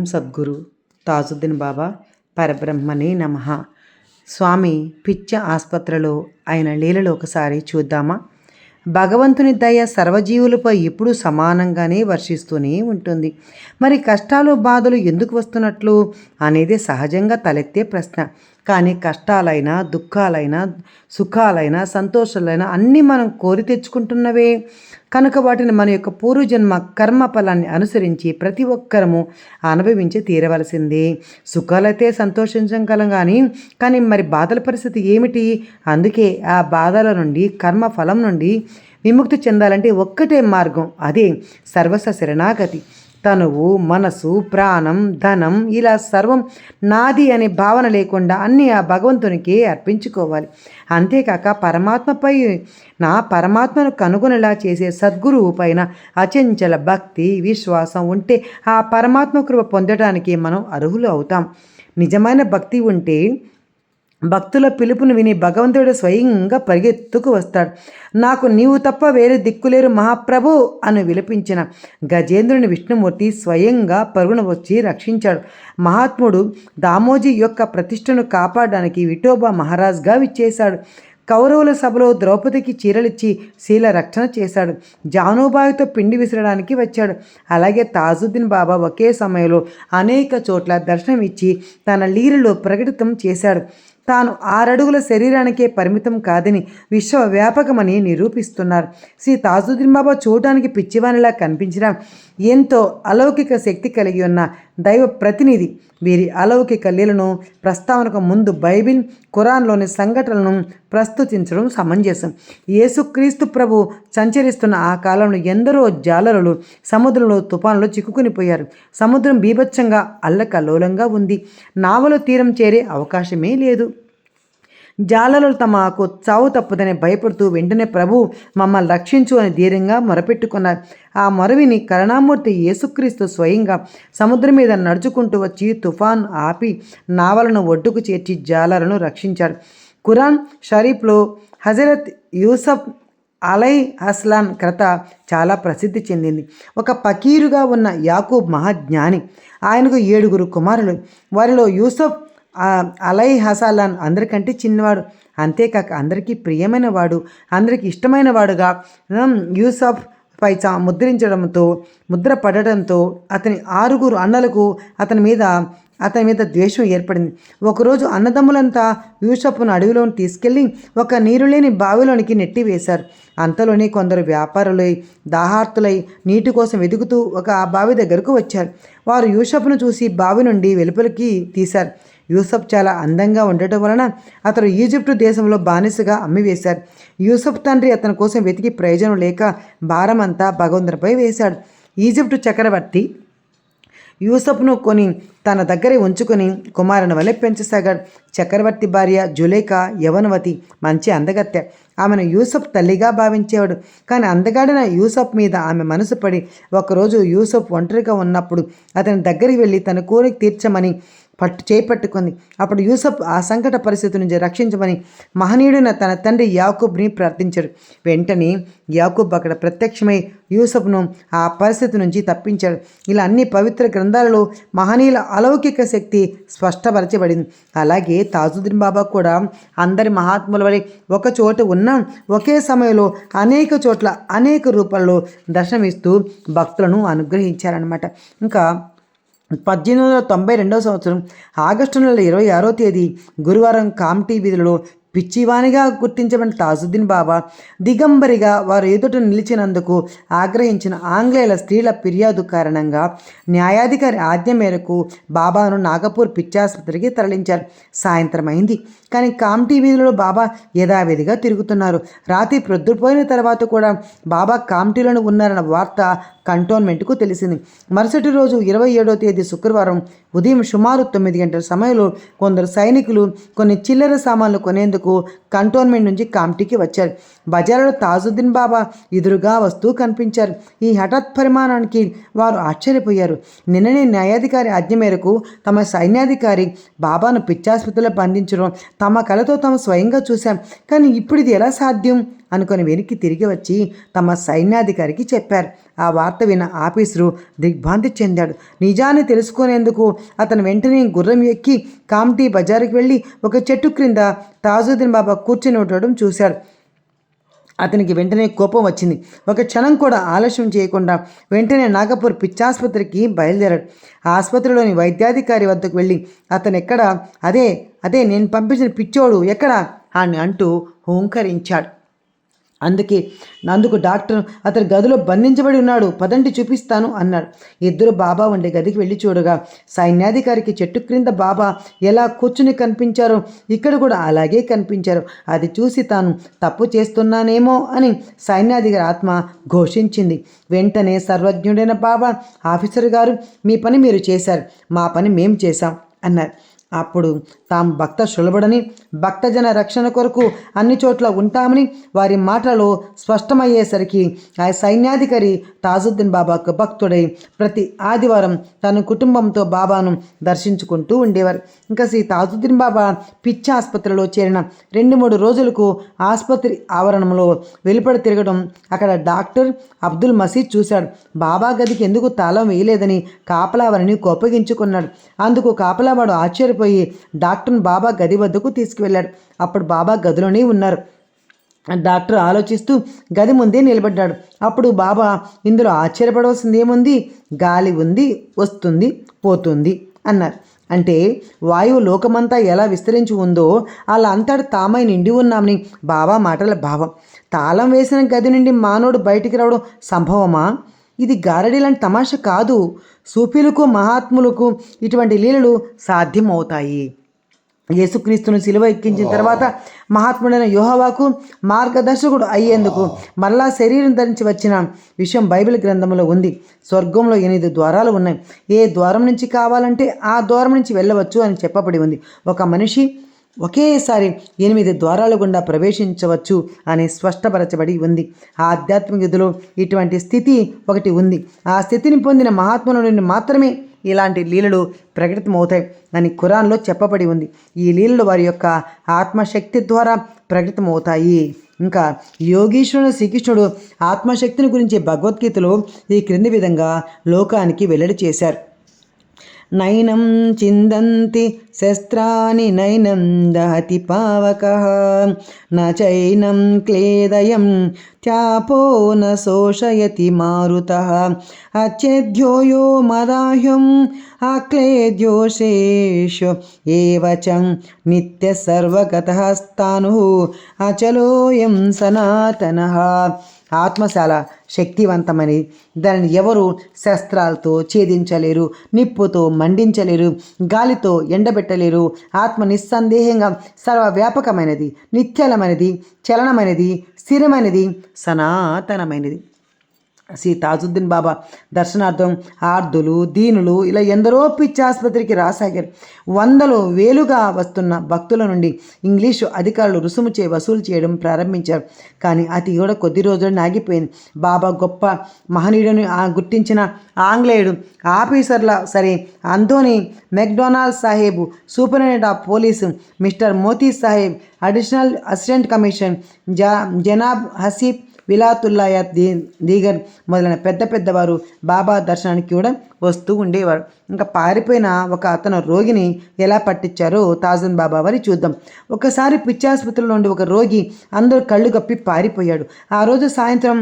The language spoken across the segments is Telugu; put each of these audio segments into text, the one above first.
ఓం సద్గురు తాజుద్దీన్ బాబా పరబ్రహ్మనే నమ. స్వామి పిచ్చ ఆసుపత్రిలో ఆయన లీలలో ఒకసారి చూద్దామా? భగవంతుని దయ సర్వజీవులపై ఎప్పుడూ సమానంగానే వర్షిస్తూనే ఉంటుంది. మరి కష్టాలు బాధలు ఎందుకు వస్తున్నట్లు అనేది సహజంగా తలెత్తే ప్రశ్న. కానీ కష్టాలైనా దుఃఖాలైనా సుఖాలైనా సంతోషాలైనా అన్నీ మనం కోరి తెచ్చుకుంటున్నవే. కనుక వాటిని మన యొక్క పూర్వజన్మ కర్మ ఫలాన్ని అనుసరించి ప్రతి ఒక్కరము అనుభవించి తీరవలసిందే. సుఖాలైతే సంతోషించగలం కానీ కానీ మరి బాధల పరిస్థితి ఏమిటి? అందుకే ఆ బాధల నుండి కర్మ ఫలం నుండి విముక్తి చెందాలంటే ఒక్కటే మార్గం అదే సర్వస్వ శరణాగతి తనువు మనసు ప్రాణం ధనం ఇలా సర్వం నాది అనే భావన లేకుండా అన్నీ ఆ భగవంతునికి అర్పించుకోవాలి. అంతేకాక పరమాత్మపై నా పరమాత్మను కనుగొనేలా చేసే సద్గురువు పైన అచంచల భక్తి విశ్వాసం ఉంటే ఆ పరమాత్మ కృప పొందడానికి మనం అర్హులు అవుతాం. నిజమైన భక్తి ఉంటే భక్తుల పిలుపును విని భగవంతుడు స్వయంగా పరిగెత్తుకు వస్తాడు. నాకు నీవు తప్ప వేరే దిక్కులేరు మహాప్రభు అని విలపించిన గజేంద్రుని విష్ణుమూర్తి స్వయంగా పరుగున వచ్చి రక్షించాడు. మహాత్ముడు దామోజీ యొక్క ప్రతిష్టను కాపాడడానికి విఠోబా మహారాజ్గా విచ్చేశాడు. కౌరవుల సభలో ద్రౌపదికి చీరలిచ్చి శీల రక్షణ చేశాడు. జానుబాయితో పిండి విసరడానికి వచ్చాడు. అలాగే తాజుద్దీన్ బాబా ఒకే సమయంలో అనేక చోట్ల దర్శనమిచ్చి తన లీలలో ప్రకటితం చేశాడు. తాను ఆరడుగుల శరీరానికే పరిమితం కాదని విశ్వవ్యాపకమని నిరూపిస్తున్నారు. శ్రీ తాజుద్దీన్ బాబా చూడటానికి పిచ్చివానిలా కనిపించిన ఎంతో అలౌకిక శక్తి కలిగి ఉన్న దైవ ప్రతినిధి. వీరి అలౌకిక లీలను ప్రస్తావనకు ముందు బైబిల్ ఖురాన్లోని సంఘటనలను ప్రస్తుతించడం సమంజసం. యేసుక్రీస్తు ప్రభు సంచరిస్తున్న ఆ కాలంలో ఎందరో జాలరులు సముద్రంలో తుఫానులో చిక్కుకునిపోయారు. సముద్రం బీభత్సంగా అల్లకల్లోలంగా ఉంది. నావలో తీరం చేరే అవకాశమే లేదు. జాలలు తమకు చావు తప్పదని భయపడుతూ వెంటనే ప్రభు మమ్మల్ని రక్షించు అని ధీరంగా మొరపెట్టుకున్నారు. ఆ మొరవిని కరుణామూర్తి యేసుక్రీస్తు స్వయంగా సముద్రం మీద నడుచుకుంటూ వచ్చి తుఫాన్ ఆపి నావలను ఒడ్డుకు చేర్చి జాలలను రక్షించాడు. ఖురాన్ షరీఫ్లో హజరత్ యూసఫ్ అలై అస్లాన్ కథ చాలా ప్రసిద్ధి చెందింది. ఒక పకీరుగా ఉన్న యాకూబ్ మహాజ్ఞాని. ఆయనకు ఏడుగురు కుమారులు. వారిలో యూసఫ్ అలై హసాలాన్ అందరికంటే చిన్నవాడు. అంతేకాక అందరికీ ప్రియమైన వాడు అందరికీ ఇష్టమైన వాడుగా యూసఫ్ పై చా ముద్రించడంతో ముద్ర పడడంతో అతని ఆరుగురు అన్నలకు అతని మీద అతని మీద ద్వేషం ఏర్పడింది. ఒకరోజు అన్నదమ్ములంతా యూసఫ్ను అడవిలోని తీసుకెళ్ళి ఒక నీరులేని బావిలోనికి నెట్టివేశారు అంతలోనే కొందరు వ్యాపారులై దాహార్తులై నీటి కోసం వెతుకుతూ ఒక బావి దగ్గరకు వచ్చారు. వారు యూసఫ్ను చూసి బావి నుండి వెలుపలికి తీశారు. యూసఫ్ చాలా అందంగా ఉండటం వలన అతను ఈజిప్టు దేశంలో బానిసగా అమ్మివేశాడు. యూసఫ్ తండ్రి అతని కోసం వెతికి ప్రయోజనం లేక భారమంతా భగవంతునిపై వేశాడు. ఈజిప్టు చక్రవర్తి యూసఫ్ను కొని తన దగ్గరే ఉంచుకొని కుమారుని వలె పెంచసాగాడు. చక్రవర్తి భార్య జులేఖ యవనవతి మంచి అందగత్తె. ఆమెను యూసఫ్ తల్లిగా భావించేవాడు. కానీ అందగాడిన యూసఫ్ మీద ఆమె మనసు పడి ఒకరోజు యూసఫ్ ఒంటరిగా ఉన్నప్పుడు అతని దగ్గరికి వెళ్ళి తన కోరిక తీర్చమని పట్టు చేపట్టుకుంది. అప్పుడు యూసఫ్ ఆ సంకట పరిస్థితి నుంచి రక్షించమని మహనీయుడైన తన తండ్రి యాకూబ్ని ప్రార్థించాడు. వెంటనే యాకూబ్ అక్కడ ప్రత్యక్షమై యూసఫ్ను ఆ పరిస్థితి నుంచి తప్పించాడు. ఇలా అన్ని పవిత్ర గ్రంథాలలో మహనీయుల అలౌకిక శక్తి స్పష్టపరచబడింది. అలాగే తాజుద్దీన్ బాబా కూడా అందరి మహాత్ముల వలె ఒక చోట ఉన్న ఒకే సమయంలో అనేక చోట్ల అనేక రూపాల్లో దర్శనమిస్తూ భక్తులను అనుగ్రహించారనమాట ఇంకా పద్దెనిమిది వందల తొంభై రెండవ సంవత్సరం ఆగస్టు నెల ఇరవై ఆరో తేదీ గురువారం కామ్టీ వీధిలో పిచ్చివానిగా గుర్తించబడిన తాజుద్దీన్ బాబా దిగంబరిగా వారు ఎదుట నిలిచినందుకు ఆగ్రహించిన ఆంగ్లేయుల స్త్రీల ఫిర్యాదు కారణంగా న్యాయాధికారి ఆజ్ఞ మేరకు బాబాను నాగపూర్ పిచ్చాసుపత్రికి తరలించారు. సాయంత్రం అయింది. కానీ కామ్టీ వీధిలో బాబా యథావిధిగా తిరుగుతున్నారు. రాత్రి ప్రొద్దుపోయిన తర్వాత కూడా బాబా కామ్టీలోనే ఉన్నారన్న వార్త కంటోన్మెంట్కు తెలిసింది. మరుసటి రోజు ఇరవై ఏడో తేదీ శుక్రవారం ఉదయం సుమారు తొమ్మిది గంటల సమయంలో కొందరు సైనికులు కొన్ని చిల్లర సామాన్లు కొనేందుకు కంటోన్మెంట్ నుంచి కామ్టీకి వచ్చారు. బజారులో తాజుద్దీన్ బాబా ఎదురుగా వస్తూ కనిపించారు. ఈ హఠాత్ పరిమాణానికి వారు ఆశ్చర్యపోయారు. నిన్ననే న్యాయాధికారి ఆజ్ఞ మేరకు తమ సైన్యాధికారి బాబాను పిచ్చాసుపత్రిలో బంధించడం తమ కళతో తాము స్వయంగా చూశాం. కానీ ఇప్పుడు ఇది ఎలా సాధ్యం? అనుకొని వెనక్కి తిరిగి వచ్చి తమ సైన్యాధికారికి చెప్పారు. ఆ వార్త విన్న ఆఫీసరు దిగ్భ్రాంతి చెందాడు. నిజాన్ని తెలుసుకునేందుకు అతను వెంటనే గుర్రం ఎక్కి కామ్టీ బజారుకి వెళ్ళి ఒక చెట్టు క్రింద తాజుద్దీన్ బాబా కూర్చుని ఉండడం చూశాడు. అతనికి వెంటనే కోపం వచ్చింది. ఒక క్షణం కూడా ఆలస్యం చేయకుండా వెంటనే నాగపూర్ పిచ్చాసుపత్రికి బయలుదేరాడు. ఆ ఆసుపత్రిలోని వైద్యాధికారి వద్దకు వెళ్ళి అతను ఎక్కడ? అదే అదే నేను పంపించిన పిచ్చోడు ఎక్కడ? అని అంటూ హూంకరించాడు. అందుకే అందుకు డాక్టర్ అతని గదిలో బంధించబడి ఉన్నాడు. పదండి చూపిస్తాను అన్నాడు. ఇద్దరు బాబా ఉండే గదికి వెళ్ళి చూడగా సైన్యాధికారికి చెట్టు క్రింద బాబా ఎలా కూర్చుని కనిపించారో ఇక్కడ కూడా అలాగే కనిపించారు. అది చూసి తాను తప్పు చేస్తున్నానేమో అని సైన్యాధికారి ఆత్మ ఘోషించింది. వెంటనే సర్వజ్ఞుడైన బాబా ఆఫీసర్ గారు మీ పని మీరు చేశారు. మా పని మేము చేశాం అన్నారు. అప్పుడు తాము భక్త సులభుడని భక్తజన రక్షణ కొరకు అన్ని చోట్ల ఉంటామని వారి మాటలో స్పష్టమయ్యేసరికి ఆ సైన్యాధికారి తాజుద్దీన్ బాబాకు భక్తుడై ప్రతి ఆదివారం తన కుటుంబంతో బాబాను దర్శించుకుంటూ ఉండేవారు. ఇంకా శ్రీ తాజుద్దీన్ బాబా పిచ్చి ఆసుపత్రిలో చేరిన రెండు మూడు రోజులకు ఆసుపత్రి ఆవరణంలో వెలుపడి తిరగడం అక్కడ డాక్టర్ అబ్దుల్ మసీద్ చూశాడు. బాబా గదికి ఎందుకు తాళం వేయలేదని కాపలావారిని కోపగించుకున్నాడు. అందుకు కాపలావాడు ఆశ్చర్యపోయి డాక్టర్ను బాబా గది వద్దకు తీసుకువెళ్ళాడు. అప్పుడు బాబా గదిలోనే ఉన్నారు. డాక్టర్ ఆలోచిస్తూ గది ముందే నిలబడ్డాడు. అప్పుడు బాబా ఇందులో ఆశ్చర్యపడవలసింది ఏముంది? గాలి ఉంది వస్తుంది పోతుంది అన్నారు. అంటే వాయువు లోకమంతా ఎలా విస్తరించి ఉందో అలా అంతటి తామై నిండి ఉన్నామని బాబా మాటల భావం. తాళం వేసిన గది నుండి మానవుడు బయటికి రావడం సంభవమా? ఇది గారడీ లాంటి తమాష కాదు. సూఫీలకు మహాత్ములకు ఇటువంటి లీలలు సాధ్యమవుతాయి. యేసుక్రీస్తును సిలువ ఎక్కించిన తర్వాత మహాత్ముడైన యోహవాకు మార్గదర్శకుడు అయ్యేందుకు మరలా శరీరం ధరించి వచ్చిన విషయం బైబిల్ గ్రంథంలో ఉంది. స్వర్గంలో ఎనిమిది ద్వారాలు ఉన్నాయి. ఏ ద్వారం నుంచి కావాలంటే ఆ ద్వారం నుంచి వెళ్ళవచ్చు అని చెప్పబడి ఉంది. ఒక మనిషి ఒకేసారి ఎనిమిది ద్వారాల గుండా ప్రవేశించవచ్చు అని స్పష్టపరచబడి ఉంది. ఆధ్యాత్మిక గదిలో ఇటువంటి స్థితి ఒకటి ఉంది. ఆ స్థితిని పొందిన మహాత్ముల నుండి మాత్రమే ఇలాంటి లీలలు ప్రకటితమవుతాయి అని ఖురాన్లో చెప్పబడి ఉంది. ఈ లీలలు వారి యొక్క ఆత్మశక్తి ద్వారా ప్రకటితమవుతాయి. ఇంకా యోగీశ్వరుడు శ్రీకృష్ణుడు ఆత్మశక్తిని గురించి భగవద్గీతలో ఈ క్రింది విధంగా లోకానికి వెల్లడి చేశారు. నైనం చిందంతి శస్త్రాని నైనం దహతి పావక నైనం క్లేదయం త్యాపో న శోషయతి మారుత అచ్చేద్యో యో మదాహ్యం అక్లేద్యోషేషు ఏవచం నిత్య సర్వగత స్థాను అచలోయం సనాతన ఆత్మశాల శక్తివంతమని. దానిని ఎవరు శస్త్రాలతో ఛేదించలేరు నిప్పుతో మండించలేరు గాలితో ఎండబెట్టలేరు. ఆత్మ నిస్సందేహంగా సర్వవ్యాపకమైనది నిత్యలమైనది చలనమైనది స్థిరమైనది సనాతనమైనది. శ్రీ తాజుద్దీన్ బాబా దర్శనార్థం ఆర్దులు దీనులు ఇలా ఎందరో పిచ్చాసుపత్రికి రాసాగారు. వందలు వేలుగా వస్తున్న భక్తుల నుండి ఇంగ్లీషు అధికారులు రుసుము చే వసూలు చేయడం ప్రారంభించారు. కానీ అది కూడా కొద్ది రోజులు ఆగిపోయింది. బాబా గొప్ప మహనీయుడిని ఆ గుర్తించిన ఆంగ్లేయుడు ఆఫీసర్ల సరే Anthony McDonald Saheb superintendent of police mister Moti Saheb additional assistant commission జా జనాబ్ హసీబ్ విలాతుల్లాయా దీ దీగర్ మొదలైన పెద్ద పెద్దవారు బాబా దర్శనానికి కూడా వస్తూ ఉండేవారు. ఇంకా పారిపోయిన ఒక అతను రోగిని ఎలా పట్టించారో తాజన్ బాబా వారి చూద్దాం. ఒకసారి పిచ్చాసుపత్రిలో నుండి ఒక రోగి అందరూ కళ్ళు కప్పి పారిపోయాడు. ఆ రోజు సాయంత్రం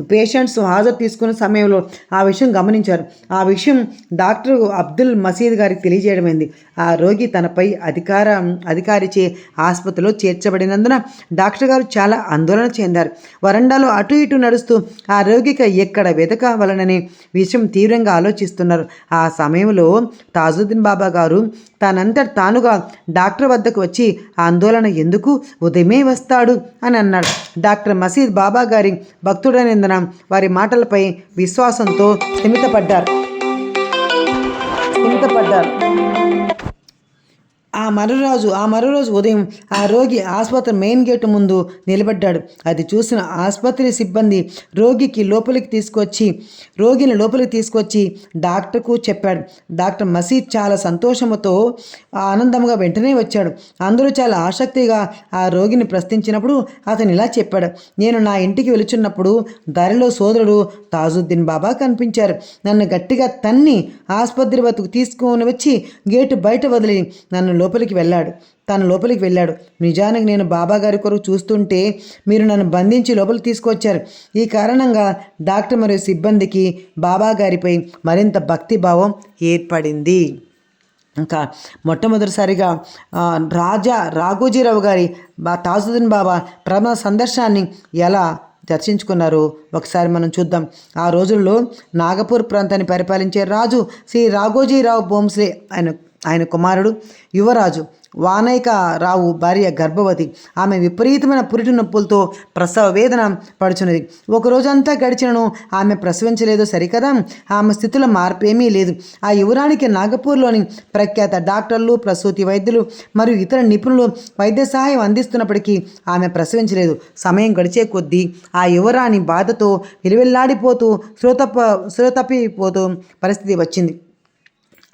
పేషెంట్స్ హాజరు తీసుకున్న సమయంలో ఆ విషయం గమనించారు. ఆ విషయం డాక్టర్ అబ్దుల్ మసీద్ గారికి తెలియజేయడమైంది. ఆ రోగి తనపై అధికార అధికారిచే ఆసుపత్రిలో చేర్చబడినందున డాక్టర్ గారు చాలా ఆందోళన చెందారు. వరండాలో అటు ఇటు నడుస్తూ ఆ రోగికి ఎక్కడ వెతకవలననే విషయం తీవ్రంగా ఆలోచిస్తున్నారు. ఆ సమయంలో తాజుద్దీన్ బాబా గారు తనంతట తానుగా డాక్టర్ వద్దకు వచ్చి ఆందోళన ఎందుకు? ఉదయమే వస్తాడు అని అన్నాడు. డాక్టర్ మసీద్ బాబా గారి భక్తుడనేందున వారి మాటలపై విశ్వాసంతో స్థిమితపడ్డారు. స్థిమితపడ్డారు. ఆ మరురోజు ఆ మరురోజు ఉదయం ఆ రోగి ఆసుపత్రి మెయిన్ గేటు ముందు నిలబడ్డాడు. అది చూసిన ఆసుపత్రి సిబ్బంది రోగికి లోపలికి తీసుకొచ్చి రోగిని లోపలికి తీసుకొచ్చి డాక్టర్కు చెప్పాడు. డాక్టర్ మసీద్ చాలా సంతోషంతో ఆనందంగా వెంటనే వచ్చాడు. అందరూ చాలా ఆసక్తిగా ఆ రోగిని ప్రశ్నించినప్పుడు అతను ఇలా చెప్పాడు. నేను నా ఇంటికి వెళుచున్నప్పుడు దారిలో సోదరుడు తాజుద్దీన్ బాబా కనిపించారు. నన్ను గట్టిగా తన్ని ఆసుపత్రి వద్దకు తీసుకొని వచ్చి గేటు బయట వదిలి నన్ను లోపలికి వెళ్ళాడు. తన లోపలికి వెళ్ళాడు. నిజానికి నేను బాబా గారి కొరకు చూస్తుంటే మీరు నన్ను బంధించి లోపలికి తీసుకొచ్చారు ఈ కారణంగా డాక్టర్ మరియు సిబ్బందికి బాబా గారిపై మరింత భక్తిభావం ఏర్పడింది. ఇంకా మొట్టమొదటిసారిగా రాజా రాఘోజీరావు గారి బా తాజుద్దీన్ బాబా ప్రథమ సందర్శనాన్ని ఎలా దర్శించుకున్నారు ఒకసారి మనం చూద్దాం. ఆ రోజుల్లో నాగపూర్ ప్రాంతాన్ని పరిపాలించే రాజు శ్రీ రాఘోజీరావు భోంస్లే ఆయన ఆయన కుమారుడు యువరాజు వానైక రావు భార్య గర్భవతి. ఆమె విపరీతమైన పురిటి నొప్పులతో ప్రసవ వేదన పడుచున్నది. ఒక రోజంతా గడిచినను ఆమె ప్రసవించలేదు సరికదా? ఆమె స్థితిలో మార్పు ఏమీ లేదు. ఆ యువరానికి నాగపూర్లోని ప్రఖ్యాత డాక్టర్లు ప్రసూతి వైద్యులు మరియు ఇతర నిపుణులు వైద్య సహాయం అందిస్తున్నప్పటికీ ఆమె ప్రసవించలేదు. సమయం గడిచే కొద్దీ ఆ యువరాణి బాధతో విలువెల్లాడిపోతూ శ్రోతప శ్రోతప్పిపోతూ పరిస్థితి వచ్చింది.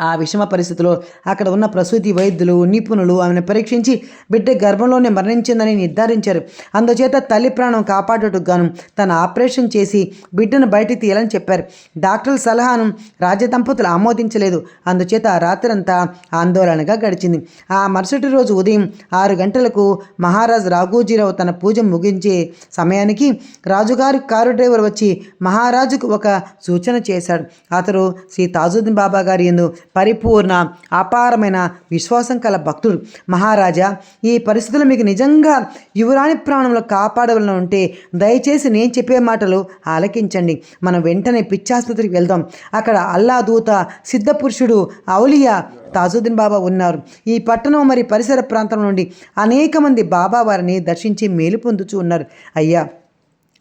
ఆ విషమ పరిస్థితిలో అక్కడ ఉన్న ప్రసూతి వైద్యులు నిపుణులు ఆమెను పరీక్షించి బిడ్డ గర్భంలోనే మరణించిందని నిర్ధారించారు. అందుచేత తల్లి ప్రాణం కాపాడుటకు గాను తన ఆపరేషన్ చేసి బిడ్డను బయటికి తీయాలని చెప్పారు. డాక్టర్ల సలహాను రాజదంపతులు ఆమోదించలేదు. అందుచేత ఆ రాత్రంతా ఆందోళనగా గడిచింది. ఆ మరుసటి రోజు ఉదయం ఆరు గంటలకు మహారాజు రాఘోజీరావు తన పూజ ముగించే సమయానికి రాజుగారి కారు డ్రైవర్ వచ్చి మహారాజుకు ఒక సూచన చేశాడు. అతడు శ్రీ తాజుద్దీన్ బాబా గారి ఎందు పరిపూర్ణ అపారమైన విశ్వాసం కల భక్తుడు. మహారాజా ఈ పరిస్థితులు మీకు నిజంగా యువరాణి ప్రాణంలో కాపాడవలన ఉంటే దయచేసి నేను చెప్పే మాటలు ఆలకించండి. మనం వెంటనే పిచ్చాసుపత్రికి వెళ్దాం. అక్కడ అల్లా దూత సిద్ధపురుషుడు ఔలియా తాజుద్దీన్ బాబా ఉన్నారు. ఈ పట్టణం మరి పరిసర ప్రాంతం నుండి అనేక మంది బాబా వారిని దర్శించి మేలు పొందుచు ఉన్నారు. అయ్యా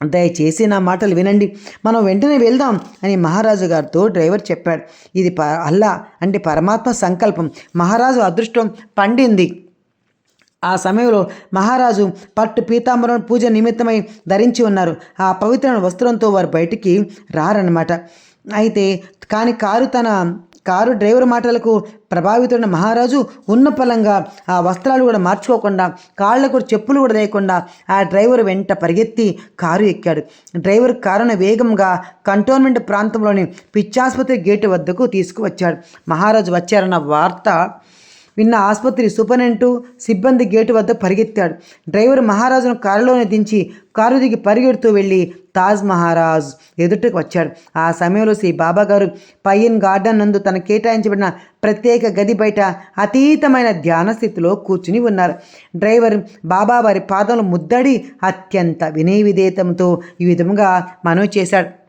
దయచేసి నా మాటలు వినండి. మనం వెంటనే వెళ్దాం అని మహారాజు గారితో డ్రైవర్ చెప్పాడు. ఇది ప అల్లా అంటే పరమాత్మ సంకల్పం. మహారాజు అదృష్టం పండింది. ఆ సమయంలో మహారాజు పట్టు పీతాంబరం పూజ నిమిత్తమై ధరించి ఉన్నారు. ఆ పవిత్ర వస్త్రంతో వారు బయటికి రారనమాట అయితే కానీ కారు తన కారు డ్రైవర్ మాటలకు ప్రభావితున్న మహారాజు ఉన్న పలంగా ఆ వస్త్రాలు కూడా మార్చుకోకుండా కాళ్ళకు కూడా చెప్పులు కూడా లేకుండా ఆ డ్రైవర్ వెంట పరిగెత్తి కారు ఎక్కాడు. డ్రైవర్ కారును వేగంగా కంటోన్మెంట్ ప్రాంతంలోని పిచ్చాసుపత్రి గేటు వద్దకు తీసుకువచ్చాడు. మహారాజు వచ్చారన్న వార్త విన్న ఆసుపత్రి సూపరింటెండెంట్ సిబ్బంది గేటు వద్ద పరిగెత్తాడు. డ్రైవర్ మహారాజును కారులోనే దించి కారు దిగి పరిగెడుతూ వెళ్ళి తాజ్ మహారాజ్ ఎదుటకు వచ్చాడు. ఆ సమయంలో శ్రీ బాబా గారు పయ్యన్ గార్డెన్ నందు తన కేటాయించబడిన ప్రత్యేక గది బయట అతీతమైన ధ్యాన స్థితిలో కూర్చుని ఉన్నారు. డ్రైవర్ బాబా వారి పాదములు ముద్దడి అత్యంత వినయ విధేయతంతో ఈ విధముగా మనవి చేశాడు.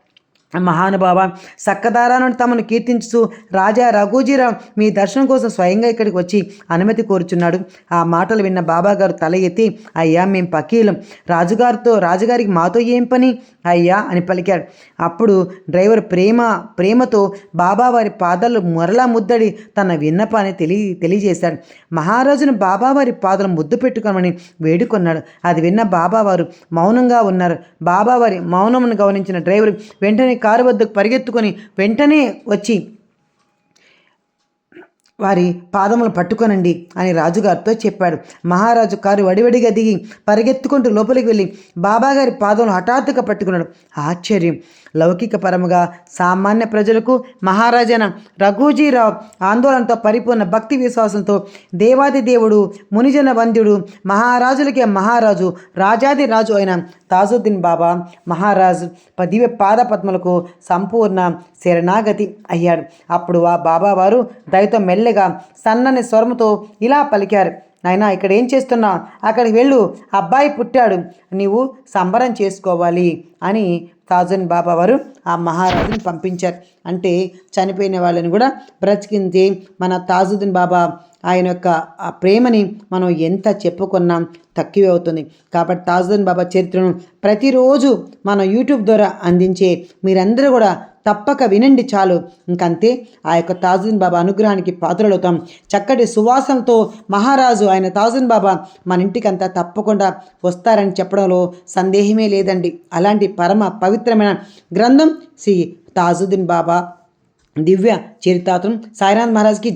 మహానుభావ సక్కదారాను తమను కీర్తించుతూ రాజా రఘుజీరావు మీ దర్శనం కోసం స్వయంగా ఇక్కడికి వచ్చి అనుమతి కోరుచున్నాడు. ఆ మాటలు విన్న బాబాగారు తల ఎత్తి అయ్యా మేం పకీలం. రాజుగారితో రాజుగారికి మాతో ఏం పని? అయ్యా అని పలికాడు. అప్పుడు డ్రైవర్ ప్రేమ ప్రేమతో బాబా వారి పాదాలు మొరలా ముద్దడి తన విన్నపాన్ని తెలియ తెలియజేశాడు. మహారాజును బాబావారి పాదాలు ముద్దు పెట్టుకోమని వేడుకొన్నాడు. అది విన్న బాబావారు మౌనంగా ఉన్నారు. బాబావారి మౌనమును గమనించిన డ్రైవర్ వెంటనే కారు వద్దకు పరిగెత్తుకొని వెంటనే వచ్చి వారి పాదములు పట్టుకొనండి అని రాజుగారితో చెప్పాడు. మహారాజు కారు వడివడిగా దిగి పరిగెత్తుకుంటూ లోపలికి వెళ్ళి బాబాగారి పాదములు హఠాత్తుగా పట్టుకున్నాడు. ఆశ్చర్యం. లౌకిక పరముగా సామాన్య ప్రజలకు మహారాజైన రఘుజీరావు ఆందోళనతో పరిపూర్ణ భక్తి విశ్వాసంతో దేవాది దేవుడు మునిజన వంద్యుడు మహారాజులకే మహారాజు రాజాది రాజు అయిన తాజుద్దీన్ బాబా మహారాజు దివ్య పాదపద్మలకు సంపూర్ణ శరణాగతి అయ్యాడు. అప్పుడు ఆ బాబా వారు దయతో మెల్లగా సన్నని స్వరముతో ఇలా పలికారు. నాయనా ఇక్కడ ఏం చేస్తున్నా? అక్కడికి వెళ్ళు. అబ్బాయి పుట్టాడు. నీవు సంబరం చేసుకోవాలి అని తాజన్ బాబా వారు ఆ మహారాజుని పంపించారు. అంటే చనిపోయిన వాళ్ళని కూడా బ్రతికింది మన తాజుద్దీన్ బాబా. ఆయన యొక్క ఆ ప్రేమని మనం ఎంత చెప్పుకున్నాం తక్కువే అవుతుంది. కాబట్టి తాజుద్దీన్ బాబా చరిత్రను ప్రతిరోజు మన యూట్యూబ్ ద్వారా అందించే మీరందరూ కూడా తప్పక వినండి చాలు. ఇంకంతే ఆ యొక్క తాజుద్దీన్ బాబా అనుగ్రహానికి పాత్రలవుతాం. చక్కటి సువాసనతో మహారాజు ఆయన తాజుద్దీన్ బాబా మన ఇంటికంతా తప్పకుండా వస్తారని చెప్పడంలో సందేహమే లేదండి. అలాంటి పరమ పవిత్రమైన గ్రంథం శ్రీ తాజుద్దీన్ బాబా దివ్య చరితాత్రం సాయినాథ్ మహారాజ్కి